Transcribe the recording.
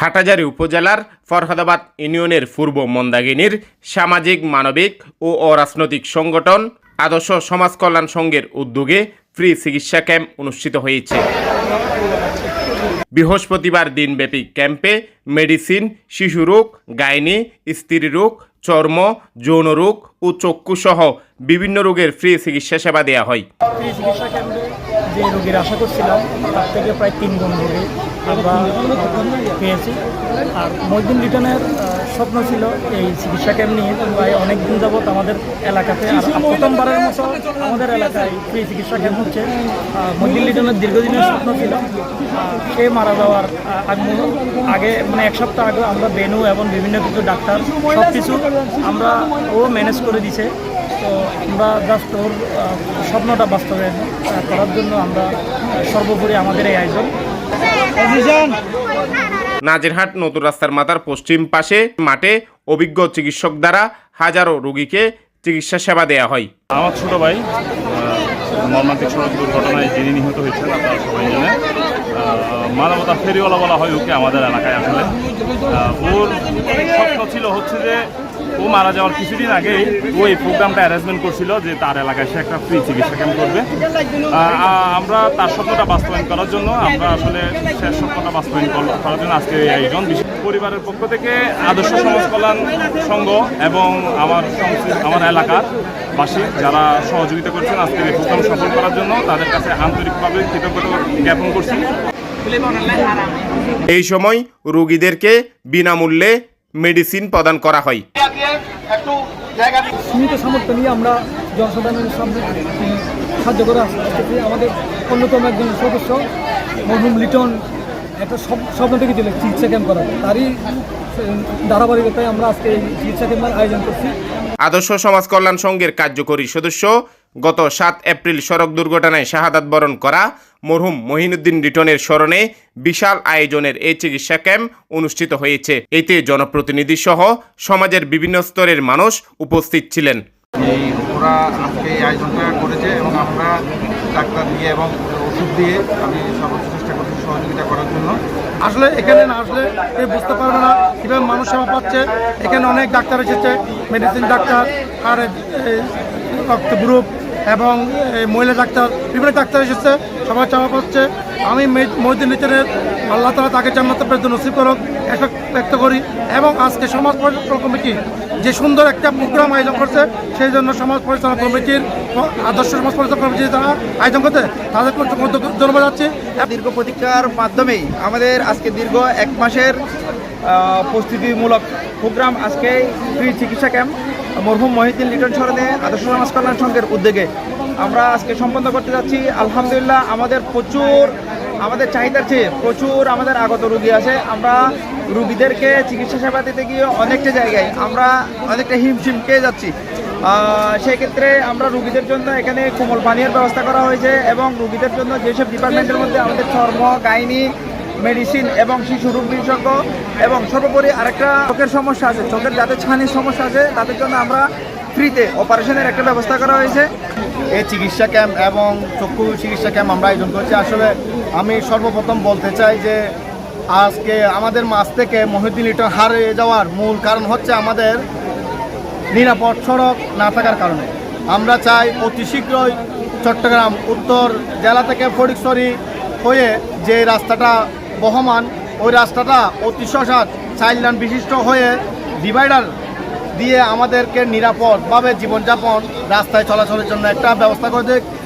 হাটাজারি উপজেলার ফরহাদাবাদ ইউনিয়নের পূর্ব মন্দাগিনীর সামাজিক, মানবিক ও অরাজনৈতিক সংগঠন আদর্শ সমাজ কল্যাণ সংঘের উদ্যোগে ফ্রি চিকিৎসা ক্যাম্প অনুষ্ঠিত হয়েছে। বৃহস্পতিবার দিনব্যাপী ক্যাম্পে মেডিসিন, শিশু রোগ, গাইনি, স্ত্রী রোগ, চর্ম, যৌন রোগ ও চক্ষু সহ বিভিন্ন রোগের ফ্রি চিকিৎসা সেবা দেওয়া হয়। যে রোগীর আশা করছিলাম তার থেকে প্রায় তিন গুণ রোগী আমরা পেয়েছি। আর মহিদিন আহ, স্বপ্ন ছিল এই চিকিৎসা ক্যাম্প নিয়ে প্রায় অনেক দিন যাবৎ আমাদের এলাকাতে আর প্রথমবারের মতো আমাদের এলাকায় ফ্রি চিকিৎসা ক্যাম্প হচ্ছে। মহিদিন লিটনের দীর্ঘদিনের স্বপ্ন ছিল। সে মারা যাওয়ার আগে মানে এক সপ্তাহ আগে আমরা বেনু এবং বিভিন্ন কিছু ডাক্তার সব কিছু আমরা ও ম্যানেজ করে দিছে। তো আমরা জাস্ট ওর স্বপ্নটা বাস্তবায়ন করার জন্য আমরা সর্বোপরি আমাদের এই আয়োজন। নাজিরহাট নতুন রাস্তার মাথার পশ্চিম পাশে মাঠে অভিজ্ঞ চিকিৎসক দ্বারা হাজারো রোগীকে চিকিৎসা সেবা দেওয়া হয়। আমার ছোট ভাই মর্মান্তিক সড়ক দুর্ঘটনায় যিনি নিহত হয়েছেন আপনারা সবাই জানেন। মানবতা ফেরিওয়ালা বলা হয় ওকে আমাদের এলাকায় আসলে। ওর স্বপ্ন ছিল হচ্ছে যে ও মারা যাওয়ার কিছুদিন আগেই ও এই প্রোগ্রামটা অ্যারেঞ্জমেন্ট করছিল যে তার এলাকায় সে একটা ফ্রি চিকিৎসা ক্যাম্প করবে। আমরা তার স্বপ্নটা বাস্তবায়ন করার জন্য, আমরা আসলে শেষ স্বপ্নটা বাস্তবায়ন কর- করার জন্য আজকে এই আয়োজন। বিশেষ পরিবারের পক্ষ থেকে আদর্শ সমাজ কল্যাণ সংঘ এবং আমার আমার এলাকার বাসী যারা সহযোগিতা করছেন আজকের এই প্রোগ্রাম সফল করার জন্য, তাদের কাছে আন্তরিকভাবে কৃতজ্ঞতা জ্ঞাপন করছি। এই সময় রোগীদেরকে বিনামূল্যে মেডিসিন প্রদান করা হয়। সীমিত সামর্থ্য নিয়ে আমরা জনসাধারণের সামনে সাহায্য করে আমাদের অন্যতম একজন সদস্য মরহুম লিটন একটা স্বপ- স্বপ্ন থেকে ছিল চিকিৎসা ক্যাম্প করার। তারই ধারাবাহিকতায় আমরা আজকে এই চিকিৎসা ক্যাম্পের আয়োজন করছি। আদর্শ সমাজ কল্যাণ সংঘের কার্যকরী সদস্য গত সাত এপ্রিল সড়ক দুর্ঘটনায় শাহাদাত বরণ করা মরহুম মহিনুদ্দিন রিটনের স্মরণে বিশাল আয়োজনের এই চিকিৎসা ক্যাম্প অনুষ্ঠিত হয়েছে। এতে জনপ্রতিনিধি সহ সমাজের বিভিন্ন স্তরের মানুষ উপস্থিত ছিলেন। এবং আসলে এখানে না আসলে কেউ বুঝতে পারবে না কীভাবে মানুষ সেবা পাচ্ছে। এখানে অনেক ডাক্তার এসেছে মেডিসিন ডাক্তার আর রক্ত গ্রুপ এবং এই মহিলা ডাক্তার, বিভিন্ন ডাক্তার এসেছে সবাই সেবা পাচ্ছে। আমি মহিদিন নিচের আল্লাহ তালা তাকে জান্নাত পেতে নসিব করুক একটা ব্যক্ত করি। এবং আজকে সমাজ পরিচালনা কমিটি যে সুন্দর একটা প্রোগ্রাম আয়োজন করছে, সেই জন্য সমাজ পরিচালনা কমিটির আদর্শ সমাজ পরিচালনা কমিটি যারা আয়োজন করছে, তাদের ধন্যবাদ যাচ্ছি দীর্ঘ প্রতীক্ষার মাধ্যমেই আমাদের আজকে দীর্ঘ এক মাসের প্রস্তুতিমূলক প্রোগ্রাম আজকে ফ্রি চিকিৎসা ক্যাম্প। মরহুম মহিউদ্দিন লিটন স্মরণে আদর্শ সমাজ কল্যাণ সংঘের উদ্যোগে আমরা আজকে সম্পন্ন করতে যাচ্ছি। আলহামদুলিল্লাহ, আমাদের প্রচুর, আমাদের চাহিদার চেয়ে প্রচুর আমাদের আগত রুগী আছে। আমরা রুগীদেরকে চিকিৎসা সেবা দিতে গিয়ে অনেকটা জায়গায় আমরা অনেকটা হিমশিম পেয়ে যাচ্ছি। সেক্ষেত্রে আমরা রুগীদের জন্য এখানে কোমল পানীয়ের ব্যবস্থা করা হয়েছে এবং রুগীদের জন্য যেসব ডিপার্টমেন্টের মধ্যে আমাদের চর্ম, গাইনি মেডিসিন এবং শিশু রোগ বিশেষজ্ঞ এবং সর্বোপরি আরেকটা চোখের সমস্যা আছে, চোখের যাদের ছানির সমস্যা আছে, তাদের জন্য আমরা ফ্রিতে অপারেশনের একটা ব্যবস্থা করা হয়েছে। এই চিকিৎসা ক্যাম্প এবং চক্ষু চিকিৎসা ক্যাম্প আমরা আয়োজন করছি। আসলে আমি সর্বপ্রথম বলতে চাই যে আজকে আমাদের মাছ থেকে মহিউদ্দিন লিটন হারিয়ে যাওয়ার মূল কারণ হচ্ছে আমাদের নিরাপদ সড়ক না থাকার কারণে। আমরা চাই অতি শীঘ্রই চট্টগ্রাম উত্তর জেলা থেকে ফটিকছড়ি হয়ে যে রাস্তাটা বহমান, ওই রাস্তাটা অতি সসাত চাইল্ড লাইন বিশিষ্ট হয়ে ডিভাইডার দিয়ে আমাদেরকে নিরাপদভাবে জীবনযাপন, রাস্তায় চলাচলের জন্য একটা ব্যবস্থা করে দেয়